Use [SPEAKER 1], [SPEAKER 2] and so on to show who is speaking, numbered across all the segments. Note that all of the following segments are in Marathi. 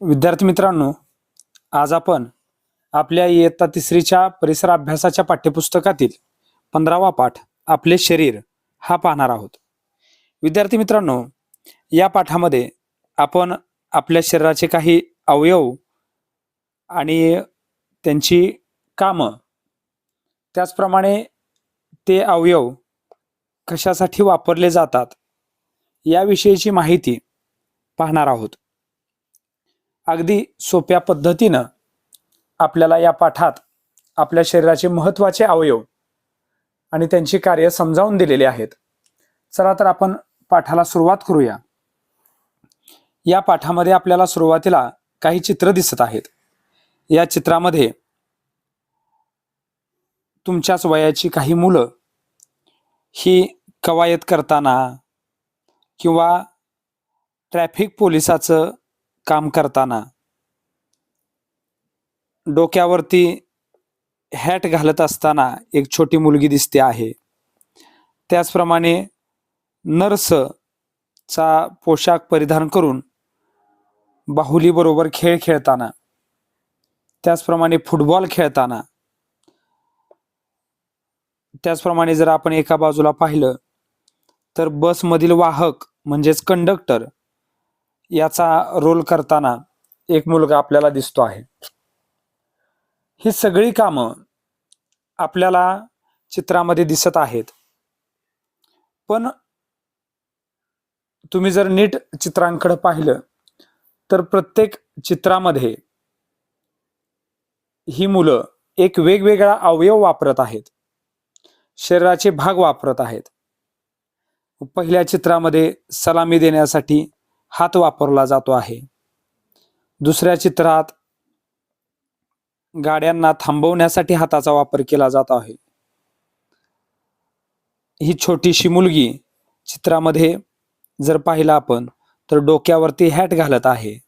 [SPEAKER 1] विद्यार्थी मित्रांनो आज आपण आपल्या इयत्ता तिसरीच्या परिसर अभ्यासाच्या पाठ्यपुस्तकातील पंधरावा पाठ आपले शरीर हा पाहणार आहोत. विद्यार्थी मित्रांनो या पाठामध्ये आपण आपल्या शरीराचे काही अवयव आणि त्यांची कामं त्याचप्रमाणे ते अवयव कशासाठी वापरले जातात याविषयीची माहिती पाहणार आहोत. अगदी सोप्या पद्धतीनं आपल्याला या पाठात आपल्या शरीराचे महत्त्वाचे अवयव आणि त्यांची कार्य समजावून दिलेली आहेत. चला तर आपण पाठाला सुरुवात करूया. या पाठामध्ये आपल्याला सुरुवातीला काही चित्र दिसत आहेत. या चित्रामध्ये तुमच्याच वयाची काही मुलं ही कवायत करताना किंवा ट्रॅफिक पोलिसाचं काम करताना डोक्यावरती हॅट घालत असताना एक छोटी मुलगी दिसते आहे. त्याचप्रमाणे नर्सचा पोशाख परिधान करून बाहुलीबरोबर खेळ खेळताना त्याचप्रमाणे फुटबॉल खेळताना त्याचप्रमाणे जर आपण एका बाजूला पाहिलं तर बसमधील वाहक म्हणजेच कंडक्टर याचा रोल करताना एक मुलगा आपल्याला दिसतो आहे. ही सगळी कामं आपल्याला चित्रामध्ये दिसत आहेत. पण तुम्ही जर नीट चित्रांकडे पाहिलं तर प्रत्येक चित्रामध्ये ही मुलं एक वेगवेगळा अवयव वापरत आहेत. शरीराचे भाग वापरत आहेत. पहिल्या चित्रामध्ये सलामी देण्यासाठी हात वापरला जातो आहे. दुसऱ्या चित्रात गाड्यांना थांबवण्यासाठी हाताचा वापर केला जात आहे. ही छोटीशी मुलगी चित्रामध्ये जर पाहिलं आपण तर डोक्यावरती हॅट घालत आहे.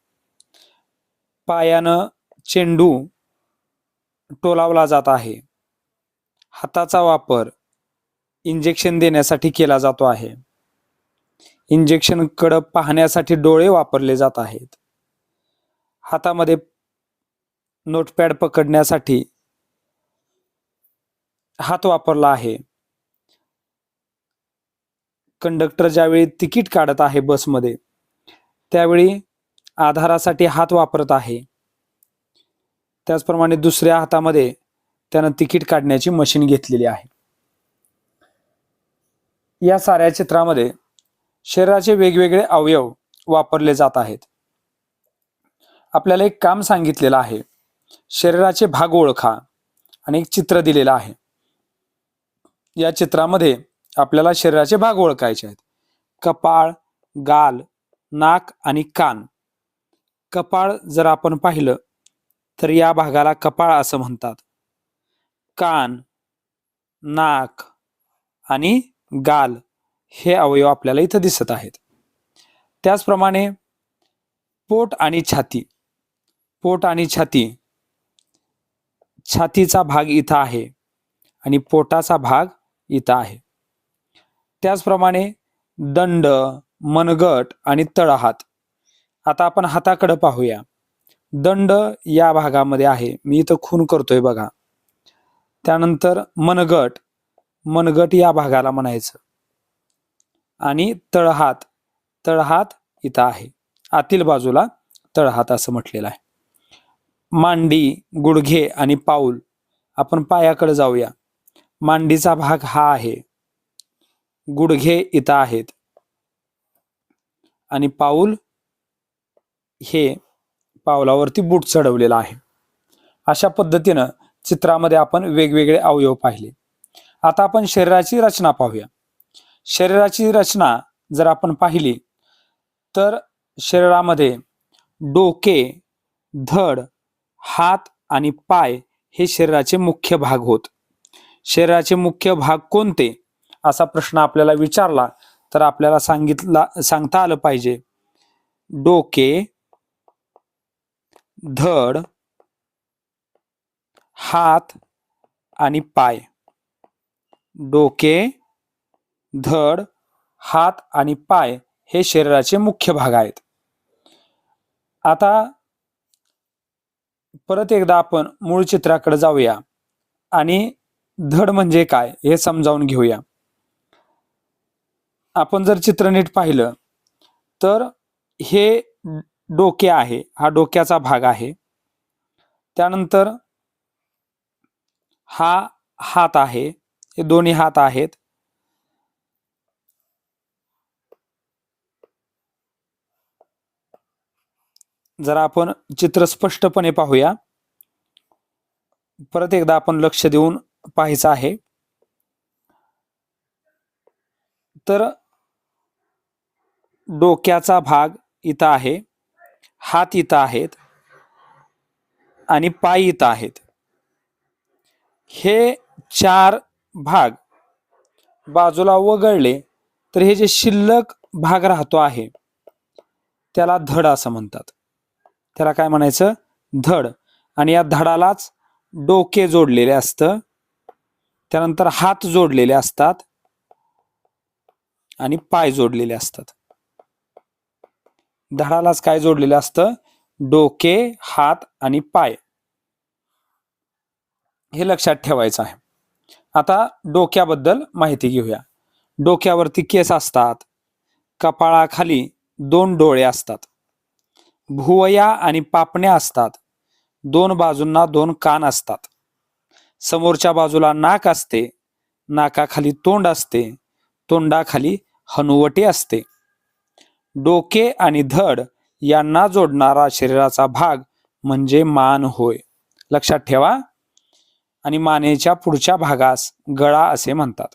[SPEAKER 1] पायानं चेंडू टोलावला जात आहे. हाताचा वापर इंजेक्शन देण्यासाठी केला जातो आहे. इंजेक्शन कड पाहण्यासाठी डोळे वापरले जात आहेत. हातामध्ये नोटपॅड पकडण्यासाठी हात वापरला आहे. कंडक्टर ज्यावेळी तिकीट काढत आहे बसमध्ये त्यावेळी आधारासाठी हात वापरत आहे. त्याचप्रमाणे दुसऱ्या हातामध्ये त्यानं तिकीट काढण्याची मशीन घेतलेली आहे. या साऱ्या चित्रामध्ये शरीराचे वेगवेगळे अवयव वापरले जात आहेत. आपल्याला एक काम सांगितलेलं आहे. शरीराचे भाग ओळखा आणि एक चित्र दिलेलं आहे. या चित्रामध्ये आपल्याला शरीराचे भाग ओळखायचे आहेत. कपाळ गाल नाक आणि कान. कपाळ जर आपण पाहिलं तर या भागाला कपाळ असं म्हणतात. कान नाक आणि गाल. हे अवयव आपल्याला इथं दिसत आहेत. त्याचप्रमाणे पोट आणि छाती. पोट आणि छाती. छातीचा भाग इथं आहे आणि पोटाचा भाग इथं आहे. त्याचप्रमाणे दंड मनगट आणि तळहात. आता आपण हाताकडे पाहूया. दंड या भागामध्ये आहे. मी इथं खून करतोय बघा. त्यानंतर मनगट. मनगट या भागाला म्हणायचं. आणि तळहात तळहात इथं आहे. आतील बाजूला तळहात असं म्हटलेलं आहे. मांडी गुडघे आणि पाऊल आपण पायाकडे जाऊया. मांडीचा भाग हा आहे. गुडघे इथं आहेत. आणि पाऊल हे पावलावरती बूट चढवलेला आहे. अशा पद्धतीनं चित्रामध्ये आपण वेगवेगळे अवयव पाहिले. आता आपण शरीराची रचना पाहूया. शरीराची रचना जर आपण पाहिली तर शरीरामध्ये डोके धड हात आणि पाय हे शरीराचे मुख्य भाग होत. शरीराचे मुख्य भाग कोणते? असा प्रश्न आपल्याला विचारला तर आपल्याला सांगितला सांगता आलं पाहिजे. डोके धड हात आणि पाय. डोके धड हात आणि पाय हे शरीराचे मुख्य भाग आहेत. आता परत एकदा आपण मूळ चित्राकडे जाऊया आणि धड म्हणजे काय हे समजावून घेऊया. आपण जर चित्र नीट पाहिलं तर हे डोके आहे हा डोक्याचा भाग आहे. त्यानंतर हा हात आहे हे दोन्ही हात आहेत. जरा आपण चित्र स्पष्टपणे पाहूया. परत एकदा आपण लक्ष देऊन पाहायचं आहे. तर डोक्याचा भाग इथं आहे. हात इथं आहेत. आणि पाय इथं आहेत. हे चार भाग बाजूला वगळले तर हे जे शिल्लक भाग राहतो आहे त्याला धड असं म्हणतात. त्याला काय म्हणायचं? धड. आणि या धडालाच डोके जोडलेले असतं. त्यानंतर हात जोडलेले असतात. आणि पाय जोडलेले असतात. धडालाच काय जोडलेलं असतं? डोके हात आणि पाय. हे लक्षात ठेवायचं आहे. आता डोक्याबद्दल माहिती घेऊया. डोक्यावरती केस असतात. कपाळाखाली दोन डोळे असतात. भुवया आणि पापण्या असतात. दोन बाजूंना दोन कान असतात. समोरच्या बाजूला नाक असते. नाकाखाली तोंड असते. तोंडाखाली हनुवटी असते. डोके आणि धड यांना जोडणारा शरीराचा भाग म्हणजे मान होय. लक्षात ठेवा. आणि मानेच्या पुढच्या भागास गळा असे म्हणतात.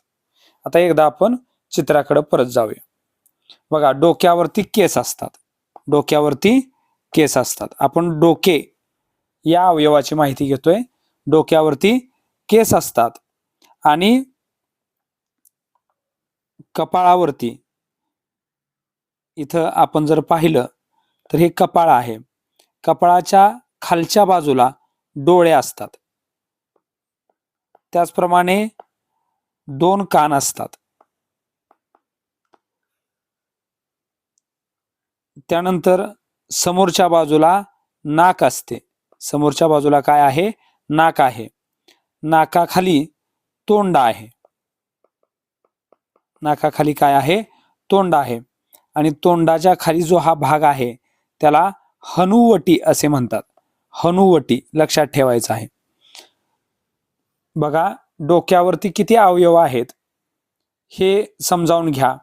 [SPEAKER 1] आता एकदा आपण चित्राकडे परत जाऊया. बघा डोक्यावरती केस असतात. डोक्यावरती केस असतात. आपण डोके या अवयवाची माहिती घेतोय. डोक्यावरती केस असतात. आणि कपाळावरती. इथं आपण जर पाहिलं तर हे कपाळ आहे. कपाळाच्या खालच्या बाजूला डोळे असतात. त्याचप्रमाणे दोन कान असतात. त्यानंतर समोरच्या बाजूला नाक असते. समोरच्या बाजूला काय आहे? नाक आहे. नाकाखाली तोंड आहे. नाकाखाली काय आहे? तोंड आहे. आणि तोंडाच्या खाली जो हा भाग आहे त्याला हनुवटी असे म्हणतात. हनुवटी लक्षात ठेवायचं आहे. बघा डोक्यावरती किती अवयव आहेत? हे समजावून घ्या.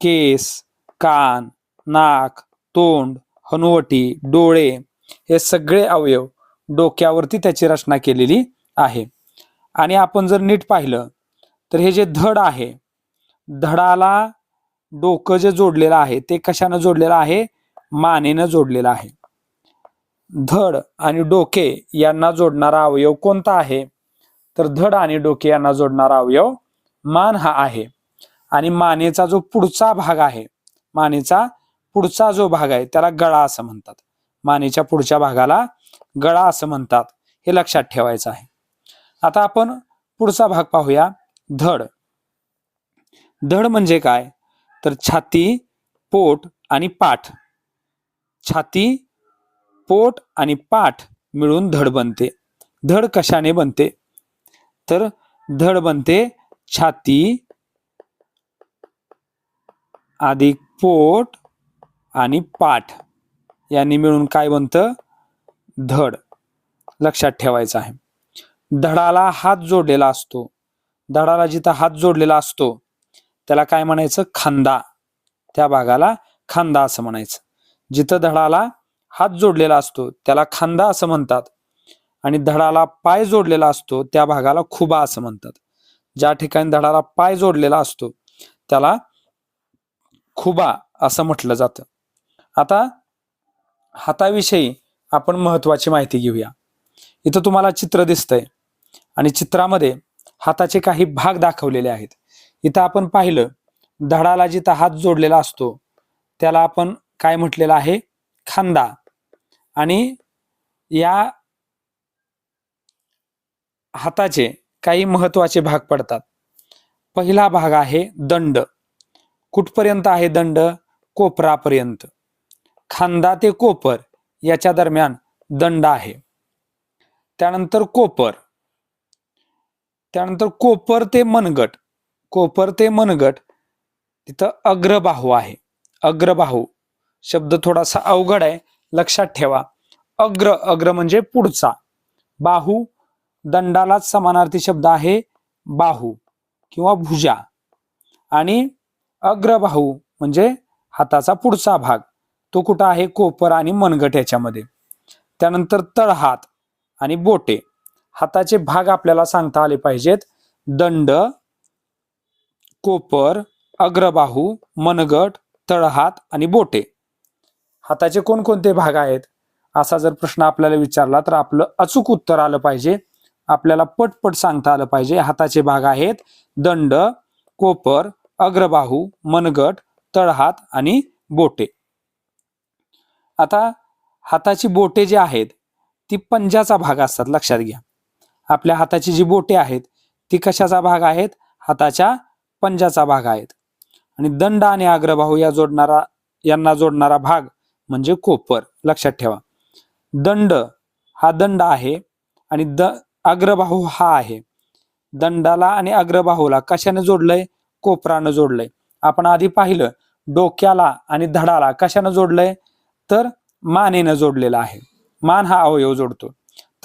[SPEAKER 1] केस कान नाक तोंड हनुवटी डोळे हे सगळे अवयव डोक्यावरती त्याची रचना केलेली आहे. आणि आपण जर नीट पाहिलं तर हे जे धड आहे धडाला डोकं जे जोडलेलं आहे ते कशानं जोडलेलं आहे? मानेनं जोडलेलं आहे. धड आणि डोके यांना जोडणारा अवयव कोणता आहे? तर धड आणि डोके यांना जोडणारा अवयव मान हा आहे. आणि मानेचा जो पुढचा भाग आहे मानेचा पुढचा जो भाग आहे त्याला गळा असं म्हणतात. मानेच्या पुढच्या भागाला गळा असं म्हणतात हे लक्षात ठेवायचं आहे. आता आपण पुढचा भाग पाहूया धड. धड म्हणजे काय? तर छाती पोट आणि पाठ. छाती पोट आणि पाठ मिळून धड बनते. धड कशाने बनते? तर धड बनते छाती अधिक पोट आणि पाठ यांनी मिळून काय बनतं? धड लक्षात ठेवायचं आहे. धडाला हात जोडलेला असतो. धडाला जिथं हात जोडलेला असतो त्याला काय म्हणायचं? खांदा. त्या भागाला खांदा असं म्हणायचं. जिथं धडाला हात जोडलेला असतो त्याला खांदा असं म्हणतात. आणि धडाला पाय जोडलेला असतो त्या भागाला खुबा असं म्हणतात. ज्या ठिकाणी धडाला पाय जोडलेला असतो त्याला खुबा असं म्हटलं जातं. आता हाताविषयी आपण महत्वाची माहिती घेऊया. इथं तुम्हाला चित्र दिसतंय आणि चित्रामध्ये हाताचे काही भाग दाखवलेले आहेत. इथं आपण पाहिलं धडाला जिथं हात जोडलेला असतो त्याला आपण काय म्हटलेलं आहे? खांदा. आणि या हाताचे काही महत्त्वाचे भाग पडतात. पहिला भाग आहे दंड. कुठपर्यंत आहे दंड? कोपरापर्यंत. खांदा ते कोपर याच्या दरम्यान दंड आहे. त्यानंतर कोपर. त्यानंतर कोपर ते मनगट. कोपर ते मनगट तिथं अग्रबाहू आहे. अग्रबाहू शब्द थोडासा अवघड आहे. लक्षात ठेवा. अग्र अग्र म्हणजे पुढचा. बाहू दंडालाच समानार्थी शब्द आहे. बाहू किंवा भुजा. आणि अग्रबाहू म्हणजे हाताचा पुढचा भाग. तो कुठं आहे? कोपर आणि मनगट याच्यामध्ये. त्यानंतर तळहात आणि बोटे. हाताचे भाग आपल्याला सांगता आले पाहिजेत. दंड कोपर अग्रबाहू मनगट तळहात आणि बोटे. हाताचे कोणकोणते भाग आहेत? असा जर प्रश्न आपल्याला विचारला तर आपलं अचूक उत्तर आलं पाहिजे. आपल्याला पटपट सांगता आलं पाहिजे. हाताचे भाग आहेत दंड कोपर अग्रबाहू मनगट तळहात आणि बोटे. आता हाताची बोटे जी आहेत ती पंजाचा भाग असतात लक्षात घ्या. आपल्या हाताची जी बोटे आहेत ती कशाचा भाग आहेत? हाताच्या पंजाचा भाग आहेत. आणि दंड आणि अग्रबाहू या जोडणारा यांना जोडणारा भाग म्हणजे कोपर. लक्षात ठेवा. दंड हा दंड आहे आणि द अग्रबाहू हा आहे. दंडाला आणि अग्रबाहूला कशाने जोडलंय? कोपरानं जोडलंय. आपण आधी पाहिलं डोक्याला आणि धडाला कशानं जोडलंय? तर मानेनं जोडलेला आहे. मान हा अवयव जोडतो.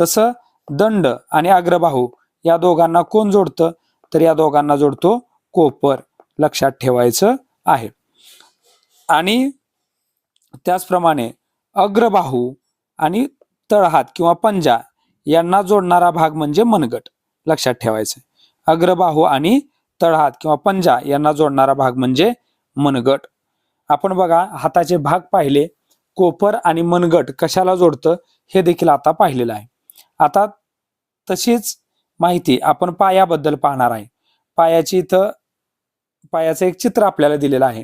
[SPEAKER 1] तसं दंड आणि अग्रबाहू या दोघांना कोण जोडतं? तर या दोघांना जोडतो कोपर. लक्षात ठेवायचं आहे. आणि त्याचप्रमाणे अग्रबाहू आणि तळहात किंवा पंजा यांना जोडणारा भाग म्हणजे मनगट. लक्षात ठेवायचं अग्रबाहू आणि तळहात किंवा पंजा यांना जोडणारा भाग म्हणजे मनगट. आपण बघा हाताचे भाग पाहिले. कोपर आणि मनगट कशाला जोडतं हे देखील आता पाहिलेलं आहे. आता तशीच माहिती आपण पायाबद्दल पाहणार आहे. पायाची इथं पायाचं एक चित्र आपल्याला दिलेलं आहे.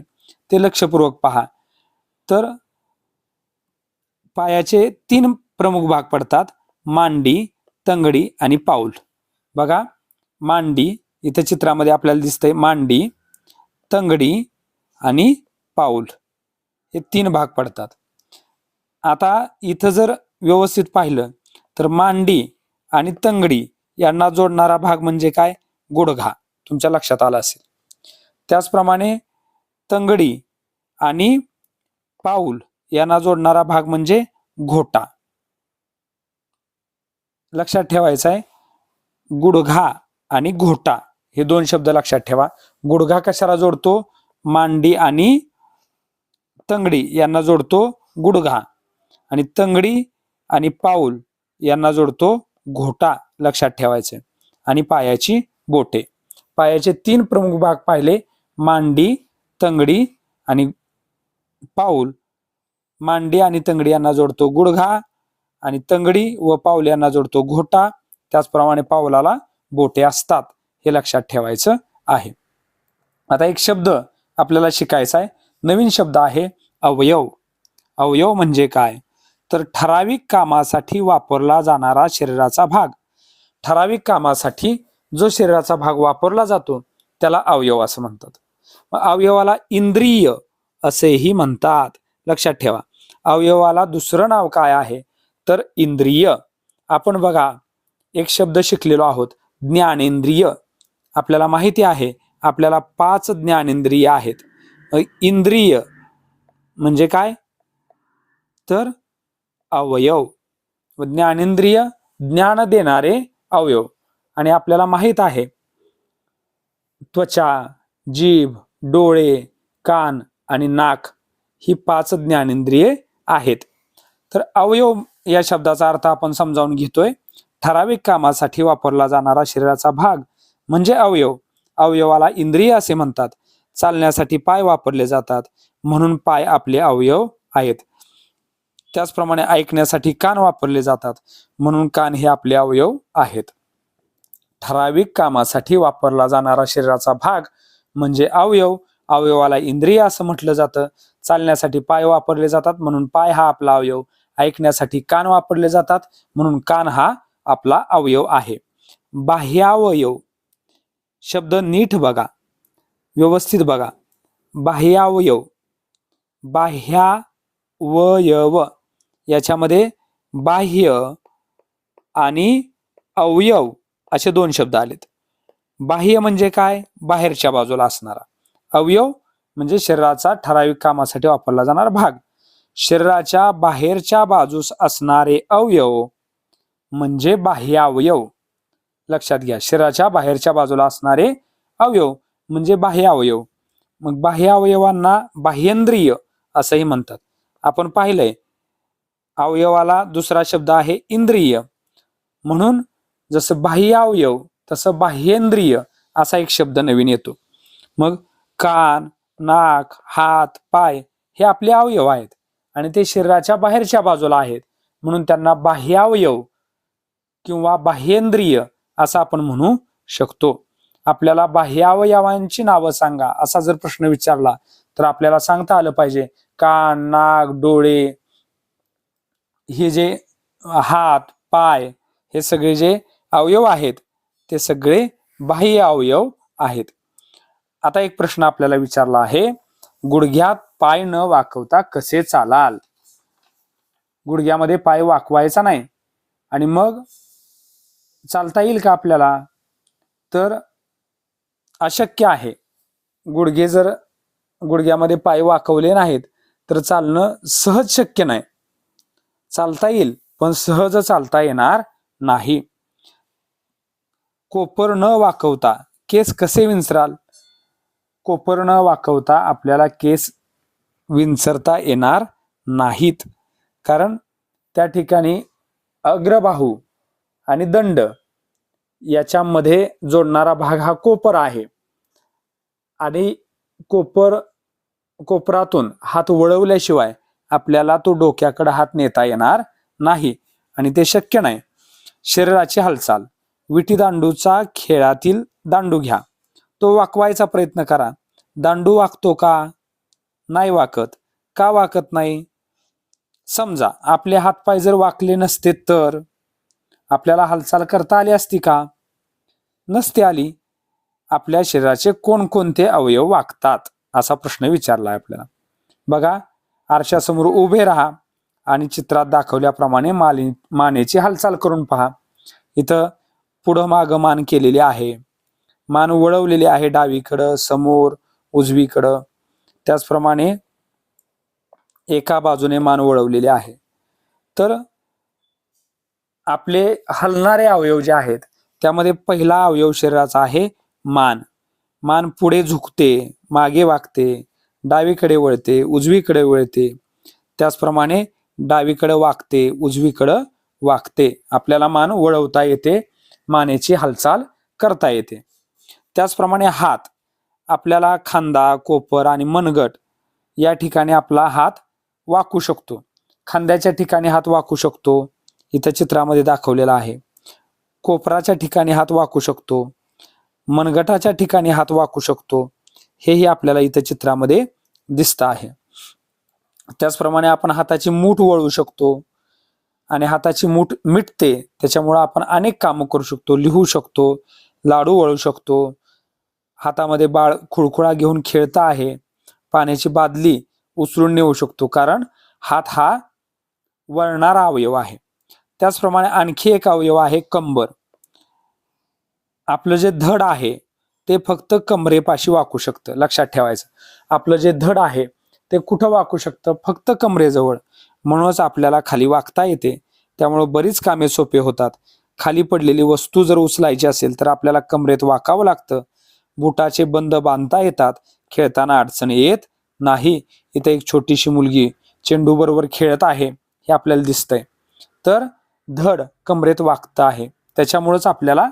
[SPEAKER 1] ते लक्षपूर्वक पहा. तर पायाचे तीन प्रमुख भाग पडतात. मांडी तंगडी आणि पाऊल. बघा मांडी इथं चित्रामध्ये आपल्याला दिसतंय मांडी तंगडी आणि पाऊल. हे तीन भाग पडतात. आता इथं जर व्यवस्थित पाहिलं तर मांडी आणि तंगडी यांना जोडणारा भाग म्हणजे काय? गुडघा. तुमच्या लक्षात आला असेल. त्याचप्रमाणे तंगडी आणि पाऊल यांना जोडणारा भाग म्हणजे घोटा. लक्षात ठेवायचा आहे गुडघा आणि घोटा हे दोन शब्द लक्षात ठेवा. गुडघा कशाला जोडतो? मांडी आणि तंगडी यांना जोडतो गुडघा. आणि तंगडी आणि पाऊल यांना जोडतो घोटा लक्षात ठेवायचे. आणि पायाची बोटे. पायाचे तीन प्रमुख भाग पाहिले. मांडी तंगडी आणि पाऊल. मांडी आणि तंगडी यांना जोडतो गुडघा आणि तंगडी व पाऊल यांना जोडतो घोटा. त्याचप्रमाणे पाऊलाला बोटे असतात हे लक्षात ठेवायचं आहे. आता एक शब्द आपल्याला शिकायचा आहे. नवीन शब्द आहे अवयव. अवयव म्हणजे काय? तर ठराविक कामासाठी वापरला जाणारा शरीराचा भाग. ठराविक कामासाठी जो शरीराचा भाग वापरला जातो त्याला अवयव असं म्हणतात. अवयवाला इंद्रिय असेही म्हणतात. लक्षात ठेवा. अवयवाला दुसरं नाव काय आहे? तर इंद्रिय. आपण बघा एक शब्द शिकलेलो आहोत. ज्ञानेंद्रिय. आपल्याला माहिती आहे आपल्याला पाच ज्ञानेंद्रिय आहेत. इंद्रिय म्हणजे काय? तर अवयव. व ज्ञानेंद्रिय ज्ञान देणारे अवयव. आणि आपल्याला माहीत आहे त्वचा जीभ डोळे कान आणि नाक ही पाच ज्ञानेंद्रिये आहेत. तर अवयव या शब्दाचा अर्थ आपण समजावून घेतोय. ठराविक कामासाठी वापरला जाणारा शरीराचा भाग म्हणजे अवयव. अवयवाला इंद्रिय असे म्हणतात. चालण्यासाठी पाय वापरले जातात. म्हणून पाय आपले अवयव आहेत. त्याचप्रमाणे ऐकण्यासाठी कान वापरले जातात. म्हणून कान हे आपले अवयव आहेत. ठराविक कामासाठी वापरला जाणारा शरीराचा भाग म्हणजे अवयव. अवयवाला इंद्रिय असं म्हटलं जातं. चालण्यासाठी पाय वापरले जातात. म्हणून पाय हा आपला अवयव. ऐकण्यासाठी कान वापरले जातात. म्हणून कान हा आपला अवयव आहे. बाह्यावयव. शब्द नीट बघा. व्यवस्थित बघा. बाह्यावयव. बाह्यावयव. याच्यामध्ये बाह्य आणि अवयव असे दोन शब्द आलेत. बाह्य म्हणजे काय? बाहेरच्या बाजूला असणारा. अवयव म्हणजे शरीराचा ठराविक कामासाठी वापरला जाणारा भाग. शरीराच्या बाहेरच्या बाजूस असणारे अवयव म्हणजे बाह्य अवयव. लक्षात घ्या शरीराच्या बाहेरच्या बाजूला असणारे अवयव म्हणजे बाह्य अवयव. मग बाह्य अवयवांना बाह्येंद्रिय असंही म्हणतात. आपण पाहिलंय अवयवाला दुसरा शब्द आहे इंद्रिय. म्हणून जसं बाह्य अवयव तसं बाह्येंद्रिय असा एक शब्द नवीन येतो. मग कान नाक हात पाय हे आपले अवयव आहेत आणि ते शरीराच्या बाहेरच्या बाजूला आहेत. म्हणून त्यांना बाह्य अवयव किंवा बाह्येंद्रिय असं आपण म्हणू शकतो. आपल्याला बाह्य अवयवांची नावं सांगा असा जर प्रश्न विचारला तर आपल्याला सांगता आलं पाहिजे. कान नाक डोळे हे जे हात पाय हे सगळे जे अवयव आहेत ते सगळे बाह्य अवयव आहेत. आता एक प्रश्न आपल्याला विचारला आहे गुडघ्यात पाय न वाकवता कसे चालाल? गुडघ्यामध्ये पाय वाकवायचा नाही आणि मग चालता येईल का आपल्याला? तर अशक्य आहे. गुडघे जर गुडघ्यामध्ये पाय वाकवले नाहीत तर चालणं सहज शक्य नाही. चालता येईल पण सहज चालता येणार नाही. कोपर न वाकवता केस कसे विंचराल? कोपर न वाकवता आपल्याला केस विंचरता येणार नाहीत. कारण त्या ठिकाणी अग्रबाहू आणि दंड याच्यामध्ये जोडणारा भाग हा कोपर आहे. आणि कोपर कोपरातून हात वळवल्याशिवाय आपल्याला तो डोक्याकडे हात नेता येणार नाही. आणि ते शक्य नाही. शरीराची हालचाल. विटी दांडूचा खेळातील दांडू घ्या. तो वाकवायचा प्रयत्न करा. दांडू वाकतो का? नाही वाकत. का वाकत नाही? समजा आपले हातपाय जर वाकले नसते तर? आपल्याला हालचाल करता आली असती का? नसते आली. आपल्या शरीराचे कोणकोणते अवयव वागतात असा प्रश्न विचारला आहे आपल्याला. बघा आरशासमोर उभे राहा आणि चित्रात दाखवल्याप्रमाणे माली मानेची हालचाल करून पहा. इथं पुढं मागं मान केलेली आहे. मान वळवलेली आहे डावीकडं समोर उजवीकडं. त्याचप्रमाणे एका बाजूने मान वळवलेले आहे. तर आपले हलणारे अवयव जे आहेत त्यामध्ये पहिला अवयव शरीराचा आहे मान. मान पुढे झुकते मागे वागते. डावीकडे वळते उजवीकडे वळते. त्याचप्रमाणे डावीकडे वागते उजवीकडं वागते. आपल्याला मान वळवता येते मानेची हालचाल करता येते. त्याचप्रमाणे हात आपल्याला खांदा कोपर आणि मनगट या ठिकाणी आपला हात वाकू शकतो. खांद्याच्या ठिकाणी हात वाकू शकतो. इथं चित्रामध्ये दाखवलेला आहे. कोपराच्या ठिकाणी हात वाकू शकतो. मनगटाच्या ठिकाणी हात वाकू शकतो. हेही आपल्याला इथं चित्रामध्ये दिसत आहे. त्याचप्रमाणे आपण हाताची मूठ वळू शकतो आणि हाताची मूठ मिटते त्याच्यामुळे आपण अनेक कामं करू शकतो. लिहू शकतो लाडू वळू शकतो. हातामध्ये बाळ खुळखुळा घेऊन खेळता आहे पाण्याची बादली उचलून नेऊ शकतो कारण हात हा वळणारा अवयव आहे. त्याचप्रमाणे आणखी एक अवयव आहे कंबर. आपलं जे धड आहे ते फक्त कमरेपाशी वाकू शकतं लक्षात ठेवायचं. आपलं जे धड आहे ते कुठं वाकू शकतं? फक्त कमरेजवळ. म्हणूनच आपल्याला खाली वाकता येते. त्यामुळे बरीच कामे सोपे होतात. खाली पडलेली वस्तू जर उचलायची असेल तर आपल्याला कमरेत वाकावं लागतं. बुटाचे बंद बांधता येतात. खेळताना अडचण येत नाही. इथे एक छोटीशी मुलगी चेंडू बरोबर खेळत आहे हे आपल्याला दिसतंय. तर धड कमरेत वाकतं आहे. त्याच्यामुळेच आपल्याला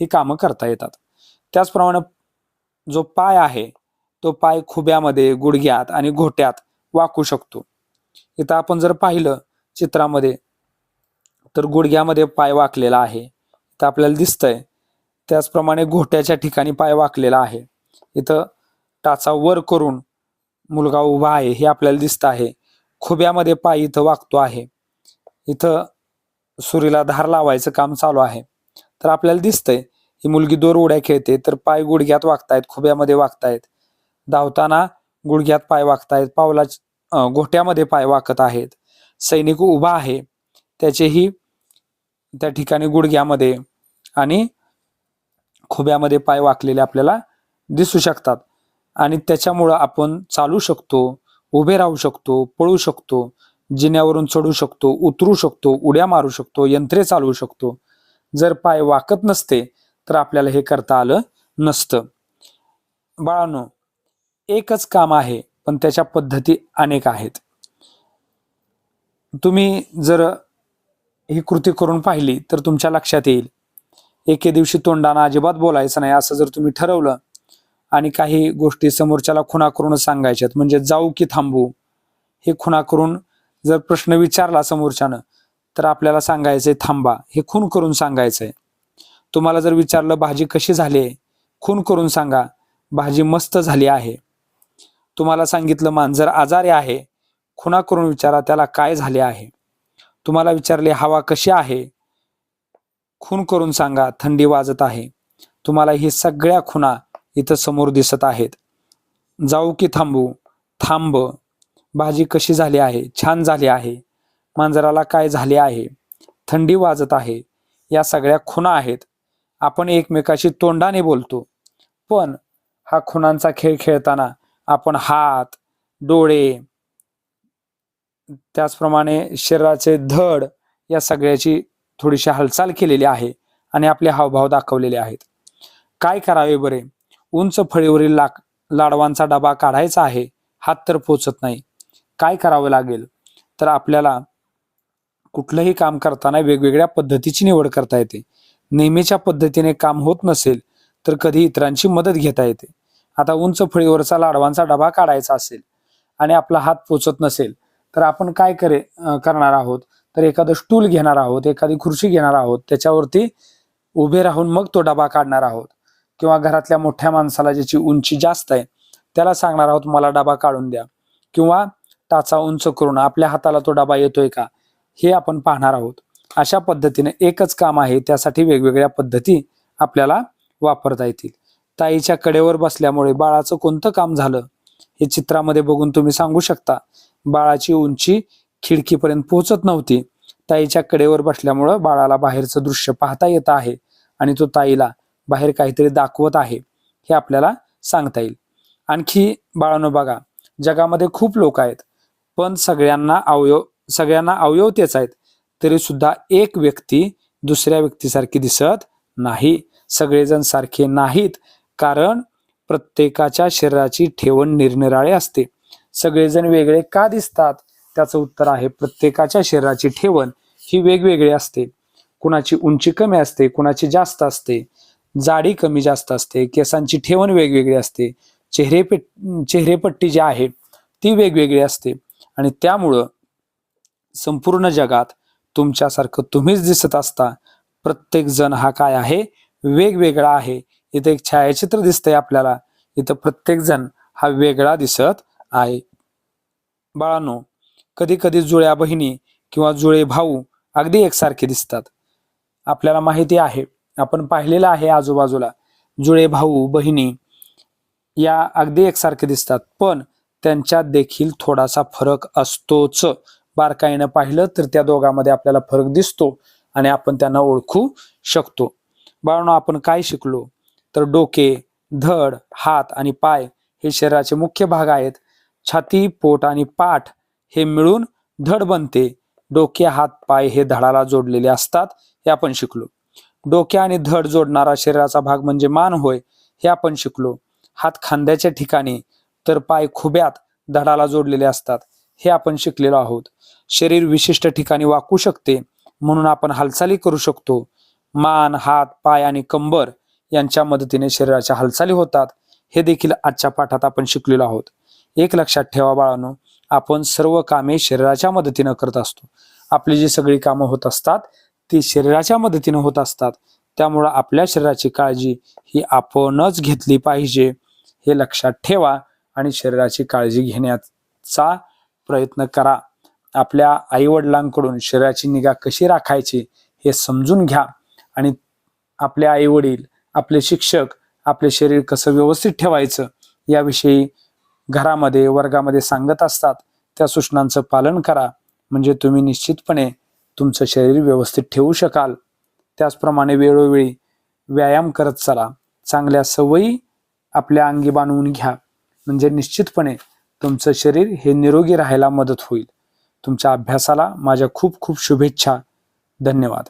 [SPEAKER 1] ही कामं करता येतात. त्याचप्रमाणे जो पाय आहे तो पाय खुब्यामध्ये गुडघ्यात आणि घोट्यात वाकू शकतो. इथं आपण जर पाहिलं चित्रामध्ये तर गुडघ्यामध्ये पाय वाकलेला आहे. इथं आपल्याला दिसतंय त्याचप्रमाणे घोट्याच्या ठिकाणी पाय वाकलेला आहे. इथं टाचा वर करून मुलगा उभा आहे हे आपल्याला दिसत आहे. खुब्यामध्ये पाय इथं वाकतो आहे. इथं सुरीला धार लावायचं काम चालू आहे. तर आपल्याला दिसतंय ही मुलगी दोर उड्या खेळते तर पाय गुडघ्यात वागतायत खुब्यामध्ये वागतायत धावताना गुडघ्यात पाय वाकतायत. पावला घोट्यामध्ये पाय वाकत आहेत. सैनिक उभा आहे. त्याचेही त्या ठिकाणी गुडघ्यामध्ये आणि खुब्यामध्ये पाय वाकलेले आपल्याला दिसू शकतात. आणि त्याच्यामुळं आपण चालू शकतो उभे राहू शकतो पळू शकतो जिन्यावरून चढू शकतो उतरू शकतो उड्या मारू शकतो यंत्रे चालवू शकतो. जर पाय वाकत नसते तर आपल्याला हे करता आलं नसतं. बाळांनो एकच काम आहे पण त्याच्या पद्धती अनेक आहेत. तुम्ही जर ही कृती करून पाहिली तर तुमच्या लक्षात येईल. एके दिवशी तोंडानं अजिबात बोलायचं नाही असं जर तुम्ही ठरवलं आणि काही गोष्टी समोरच्याला खुणा करून सांगायच्यात म्हणजे जाऊ की थांबू हे खुणा करून जर प्रश्न विचारला समोरच्यानं तर आपल्याला सांगायचंय थांबा. हे खून करून सांगायचंय. तुम्हाला जर विचारलं भाजी कशी झाली आहे? खून करून सांगा भाजी मस्त झाली आहे. तुम्हाला सांगितलं मांजर आजारी आहे खुणा करून विचारा त्याला काय झाले आहे. तुम्हाला विचारले हवा कशी आहे खून करून सांगा थंडी वाजत आहे. तुम्हाला ही सगळ्या खुणा इथं समोर दिसत आहेत. जाऊ की थांबू थांब. भाजी कशी झाली आहे छान झाली आहे. मांजराला काय झाले आहे थंडी वाजत आहे. या सगळ्या खुणा आहेत. आपण एकमेकाशी तोंडाने बोलतो. पण हा खुणांचा खेळ खेळताना आपण हात डोळे त्याचप्रमाणे शरीराचे धड या सगळ्याची थोडीशी हालचाल केलेली आहे आणि आपले हावभाव दाखवलेले आहेत. काय करावे बरे? उंच फळीवरील लाक लाडवांचा डबा काढायचा आहे हात तर पोचत नाही. काय करावं लागेल? तर आपल्याला कुठलंही काम करताना वेगवेगळ्या पद्धतीची निवड करता येते. नेहमीच्या पद्धतीने काम होत नसेल तर कधी इतरांची मदत घेता येते. आता उंच फळीवरचा लाडवांचा डबा काढायचा असेल आणि आपला हात पोचत नसेल तर आपण काय करे करणार आहोत? तर एखादं स्टूल घेणार आहोत एखादी खुर्ची घेणार आहोत त्याच्यावरती उभे राहून मग तो डबा काढणार आहोत. किंवा घरातल्या मोठ्या माणसाला ज्याची उंची जास्त आहे त्याला सांगणार आहोत मला डबा काढून द्या. किंवा टाचा उंच करून आपल्या हाताला तो डबा येतोय का? हे आपण पाहणार आहोत. अशा पद्धतीने एकच काम आहे त्यासाठी वेगवेगळ्या पद्धती आपल्याला वापरता येतील. ताईच्या कडेवर बसल्यामुळे बाळाचं कोणतं काम झालं हे चित्रामध्ये बघून तुम्ही सांगू शकता. बाळाची उंची खिडकीपर्यंत पोहोचत नव्हती. ताईच्या कडेवर बसल्यामुळं बाळाला बाहेरचं दृश्य पाहता येत आहे आणि तो ताईला बाहेर काहीतरी दाखवत आहे हे आपल्याला सांगता येईल. आणखी बाळानो बघा जगामध्ये खूप लोक आहेत पण सगळ्यांना अवयव सगळ्यांना अवयव तेच आहेत. तरी सुद्धा एक व्यक्ती दुसऱ्या व्यक्तीसारखी दिसत नाही. सगळेजण सारखे नाहीत. कारण प्रत्येकाच्या शरीराची ठेवण निरनिराळे असते. सगळेजण वेगळे का दिसतात? त्याचं उत्तर आहे प्रत्येकाच्या शरीराची ठेवण ही वेगवेगळी असते. कुणाची उंची कमी असते कुणाची जास्त असते. जाडी कमी जास्त असते केसांची ठेवण वेगवेगळी असते. चेहरे चेहरेपट्टी जी आहे ती वेगवेगळी असते. आणि त्यामुळं संपूर्ण जगात तुमच्यासारखं तुम्हीच दिसत असता. प्रत्येक जण हा काय आहे? वेगवेगळा आहे. इथं एक छायाचित्र दिसतंय आपल्याला. इथं प्रत्येक जण हा वेगळा दिसत आहे. बाळांनो कधी कधी जुळ्या बहिणी किंवा जुळे भाऊ अगदी एकसारखे दिसतात. आपल्याला माहिती आहे आपण पाहिलेलं आहे आजूबाजूला. जुळे भाऊ बहिणी या अगदी एकसारखे दिसतात पण त्यांच्यात देखील थोडासा फरक असतोच. बारकाईनं पाहिलं तर त्या दोघांमध्ये आपल्याला फरक दिसतो आणि आपण त्यांना ओळखू शकतो. बाळांनो आपण काय शिकलो? तर डोके धड हात आणि पाय हे शरीराचे मुख्य भाग आहेत. छाती पोट आणि पाठ हे मिळून धड बनते. डोके हात पाय हे धडाला जोडलेले असतात हे आपण शिकलो. डोके आणि धड जोडणारा शरीराचा भाग म्हणजे मान होय हे आपण शिकलो. हात खांद्याच्या ठिकाणी तर पाय खुब्यात धडाला जोडलेले असतात हे आपण शिकलेलो आहोत. शरीर विशिष्ट ठिकाणी वाकू शकते म्हणून आपण हालचाली करू शकतो. मान हात पाय आणि कंबर यांच्या मदतीने शरीराच्या हालचाली होतात. हे देखील आजच्या पाठात आपण शिकलेलो आहोत. एक लक्षात ठेवा बाळांनो आपण सर्व कामे शरीराच्या मदतीनं करत असतो. आपली जी सगळी कामं होत असतात ती शरीराच्या मदतीनं होत असतात. त्यामुळं आपल्या शरीराची काळजी ही आपणच घेतली पाहिजे. हे लक्षात ठेवा आणि शरीराची काळजी घेण्याचा प्रयत्न करा. आपल्या आईवडिलांकडून शरीराची निगा कशी राखायची हे समजून घ्या आणि आपले आईवडील आपले शिक्षक आपले शरीर कसं व्यवस्थित ठेवायचं याविषयी घरामध्ये वर्गामध्ये सांगत असतात. त्या सूचनांचं पालन करा. म्हणजे तुम्ही निश्चितपणे तुमचं शरीर व्यवस्थित ठेवू शकाल. त्याचप्रमाणे वेळोवेळी व्यायाम करत चला. चांगल्या सवयी आपल्या अंगी बांधवून घ्या. म्हणजे निश्चितपणे तुमचं शरीर हे निरोगी राहायला मदत होईल. तुमच्या अभ्यासाला माझ्या खूप खूप शुभेच्छा. धन्यवाद.